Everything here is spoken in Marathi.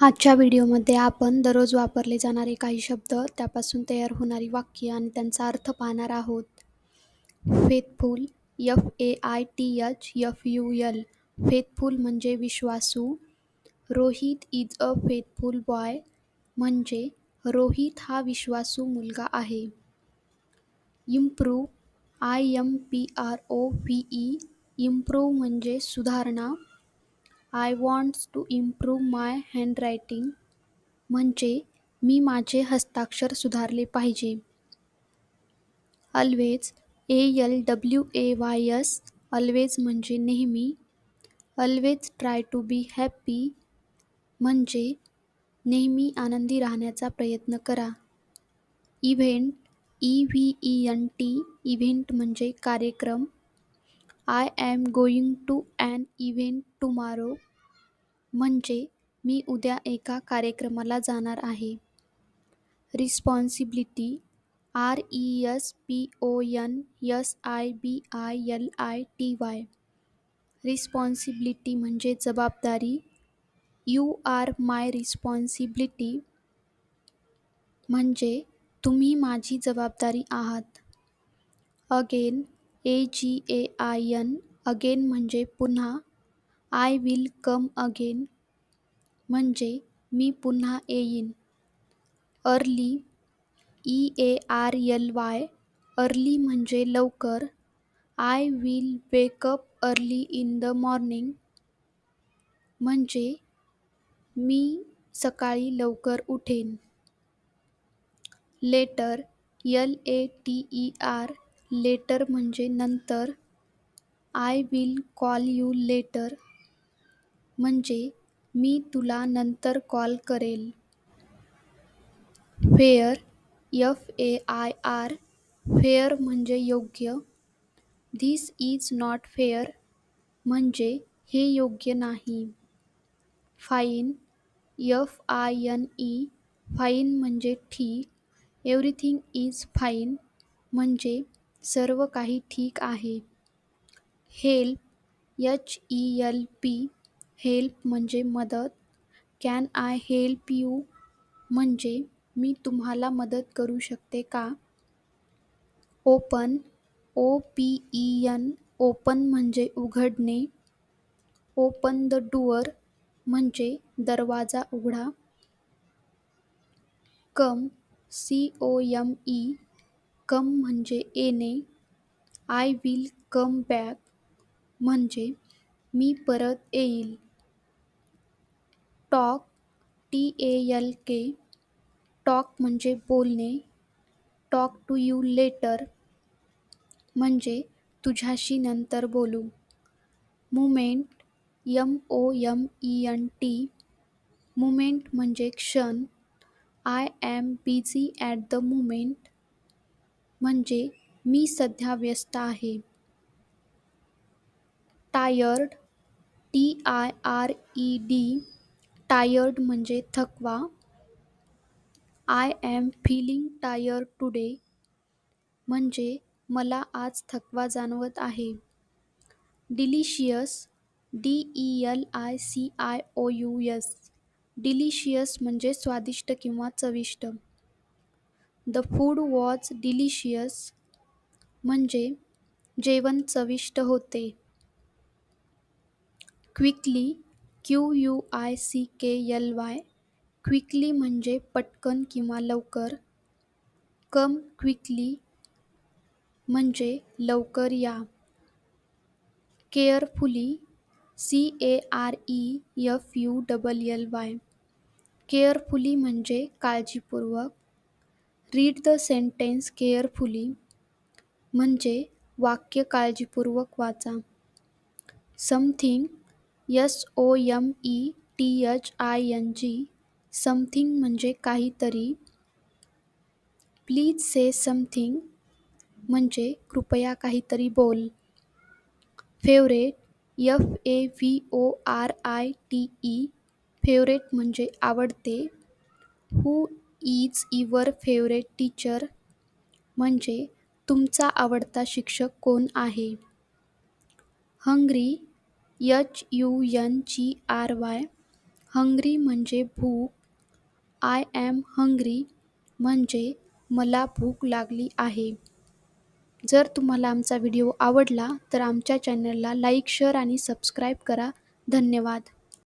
आजच्या व्हिडिओमध्ये आपण दररोज वापरले जाणारे काही शब्द त्यापासून तयार होणारी वाक्य आणि त्यांचा अर्थ पाहणार आहोत. Faithful F A I T H F U L. Faithful म्हणजे विश्वासू. Rohit is a faithful boy म्हणजे रोहित हा विश्वासू मुलगा आहे. Improve I M P R O V E. Improve म्हणजे सुधारणा. I wants to improve my handwriting म्हणजे मी माझे हस्ताक्षर सुधारले पाहिजे. Always A L W A Y S always म्हणजे नेहमी. Always try to be happy म्हणजे नेहमी आनंदी राहण्याचा प्रयत्न करा. Event E V E N T event म्हणजे कार्यक्रम. I am going to an event tomorrow. म्हणजे मी उद्या एका कार्यक्रमाला जाणार आहे. Responsibility R E S P O N S I B I L I T Y. Responsibility म्हणजे जबाबदारी. यू आर माय रिस्पॉन्सिबिलिटी म्हणजे तुम्ही माझी जबाबदारी आहात. Again A G A I N again म्हणजे पुन्हा आय विल कम अगेन म्हणजे मी पुन्हा येईन. Early E A R L Y early म्हणजे लवकर. I will wake up early in the morning म्हणजे मी सकाळी लवकर उठेन. Later L A T E R later म्हणजे नंतर. I will call you later म्हणजे मी तुला नंतर कॉल करेल. Fair, F A I R, fair म्हणजे योग्य. धिस इज़ नॉट फेअर म्हणजे हे योग्य नाही. Fine F I N E fine म्हणजे ठीक. एव्हरीथिंग इज़ फाईन म्हणजे सर्व काही ठीक आहे. Help H E L P help म्हणजे मदत. कॅन आय हेल्प यू म्हणजे मी तुम्हाला मदत करू शकते का? Open. O P E N. Open म्हणजे उघडणे. ओपन द डुअर म्हणजे दरवाजा उघडा. Come. C O M E. Come म्हणजे येणे. आय विल कम बॅक म्हणजे मी परत येईल. Talk, T A K, talk म्हणजे बोलणे, टॉक टू यू लेटर म्हणजे तुझ्याशी नंतर बोलू. Moment M O M E N T, moment म्हणजे क्षण. I am busy at the moment म्हणजे मी सध्या व्यस्त आहे. Tired, T I R E D tired म्हणजे थकवा. I am feeling tired today म्हणजे मला आज थकवा जाणवत आहे. Delicious D E L I C I O U S delicious म्हणजे स्वादिष्ट किंवा चविष्ट. द फूड वॉज डिलिशियस म्हणजे जेवण चविष्ट होते. Quickly Q U I C K L Y quickly म्हणजे पटकन किंवा लवकर. कम क्विकली म्हणजे लवकर या. Carefully C A R E F U double L Y carefully म्हणजे काळजीपूर्वक. रीड द सेंटेन्स केअरफुली म्हणजे वाक्य काळजीपूर्वक वाचा. Something S O M E T H I N G something म्हणजे काहीतरी. प्लीज से समथिंग म्हणजे कृपया काहीतरी बोल. Favourite F A V O R I T E favourite म्हणजे आवडते. Who is your favourite teacher म्हणजे तुमचा आवडता शिक्षक कोण आहे? Hungry H U N G R Y. Hungry म्हणजे भूक. आय ॲम हंग्री म्हणजे मला भूक लागली आहे. जर तुम्हाला आमचा व्हिडिओ आवडला तर आमच्या चॅनलला लाईक शेअर आणि सबस्क्राईब करा. धन्यवाद.